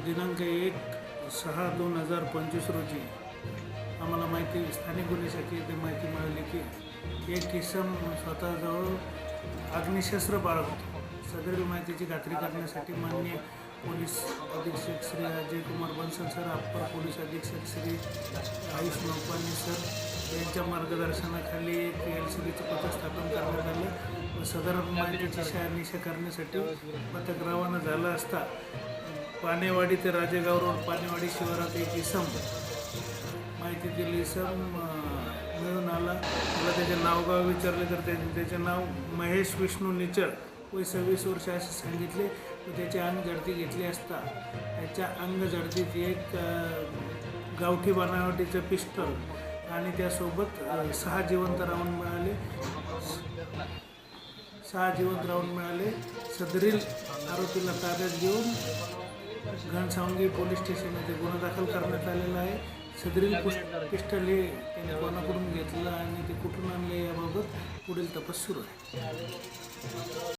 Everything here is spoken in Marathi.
दिनांक एक सहा दोन हजार पंचवीस रोजी आम्हाला माहिती स्थानिक गुन्हे शाखेत माहिती मिळाली की एक किसम स्वतःजवळ अग्निशस्त्र बाळगतो सदरील माहितीची खात्री करण्यासाठी माननीय पोलीस अधीक्षक Shri Ajay Kumar Bansal sir upper police अधीक्षक श्री आयुष नौपानी सर यांच्या मार्गदर्शनाखाली एक एल सी बीचं पथक स्थापन करण्यात आले. व सदर माहितीची शहानिशा करण्यासाठी पथक रवाना झालं असता पानेवाडी ते राजेगाव रोड पानेवाडी शिवारात एक इसम माहिती दिली. इसम मिळून आला. मला त्याचे नावगाव विचारले तर ते त्याचे नाव महेश विष्णू निचळ. वय सव्वीस वर्ष असे सांगितले. व त्याची अंग झडती घेतली असता त्याच्या अंग झडतीत एक गावठी बनावटीचं पिस्टल आणि त्यासोबत सहा जिवंत राऊंड मिळाले. सहा जिवंत राऊंड मिळाले. सदरील आरोपीला ताब्यात घेऊन घनसावंगी पोलीस स्टेशनमध्ये गुन्हा दाखल करण्यात आलेला आहे. सदरील पिस्टल हे त्याने कोणाकडून घेतलं आणि ते कुठून आणले याबाबत पुढील तपास सुरू आहे.